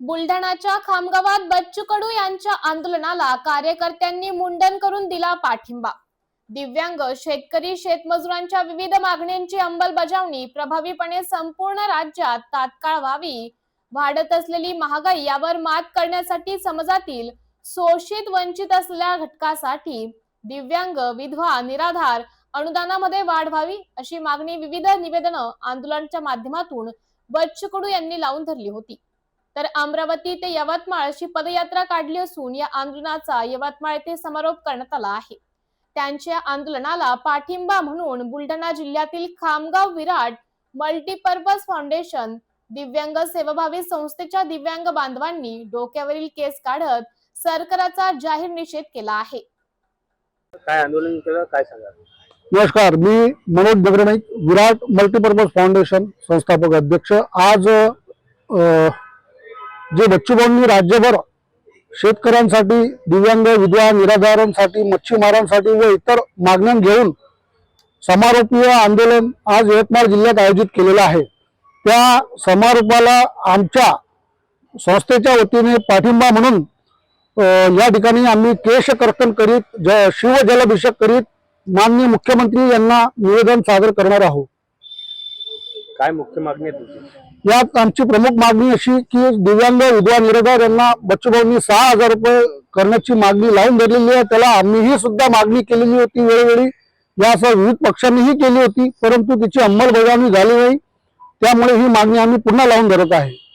बुलढाणाच्या खामगावात बच्चू कडू यांच्या आंदोलनाला कार्यकर्त्यांनी मुंडन करून दिला पाठिंबा. दिव्यांग शेतकरी शेतमजुरांच्या विविध मागण्यांची अंमलबजावणी प्रभावीपणे संपूर्ण राज्यात तात्काळ व्हावी. वाढत असलेली महागाई यावर मात करण्यासाठी समाजातील शोषित वंचित असलेल्या घटकासाठी दिव्यांग विधवा निराधार अनुदानामध्ये वाढ व्हावी अशी मागणी विविध निवेदनं आंदोलनाच्या माध्यमातून बच्चू कडू यांनी लावून धरली होती. तर अमरावती ते यवतमाळ अशी पदयात्रा काढली असून या आंदोलनाचा यवतमाळ येथे समारोप करण्यात आला आहे. त्यांच्या आंदोलनाला पाठिंबा म्हणून बुलढाणा जिल्ह्यातील खामगाव विराट मल्टीपर्पज फाउंडेशन दिव्यांग सेवाभावी संस्थेच्या दिव्यांग बांधवांनी डोक्यावरील केस काढत सरकारचा जाहीर निषेध केला आहे. काय आंदोलन केलं काय सांगा नमस्कार मी मनोज नगरनाईक विराट मल्टीपर्पज फाउंडेशन संस्थापक अध्यक्ष. आज अ, जे बच्चूभाऊंनी राज्यभर शेतकऱ्यांसाठी दिव्यांग विधवा निराधारांसाठी मच्छीमारांसाठी व इतर मागण्या घेऊन समारोपीय आंदोलन आज यवतमाळ जिल्ह्यात आयोजित केलेलं आहे. त्या समारोपाला आमच्या संस्थेच्या वतीने पाठिंबा म्हणून या ठिकाणी आम्ही केश कर्तन करीत ज शिवजलाभिषेक करीत माननीय मुख्यमंत्री यांना निवेदन सादर करणार आहोत. काय मुख्य मागणी आहे तुमची? यात आमची प्रमुख मागणी अशी की दिव्यांग विधवा निरोधार यांना बच्चूभाऊंनी सहा हजार रुपये करण्याची मागणी लावून धरलेली आहे. त्याला आम्हीही सुद्धा मागणी केलेली होती वेळोवेळी. यासह विविध पक्षांनीही केली होती परंतु तिची अंमलबजावणी झाली नाही. त्यामुळे ही मागणी आम्ही पुन्हा लावून धरत आहे.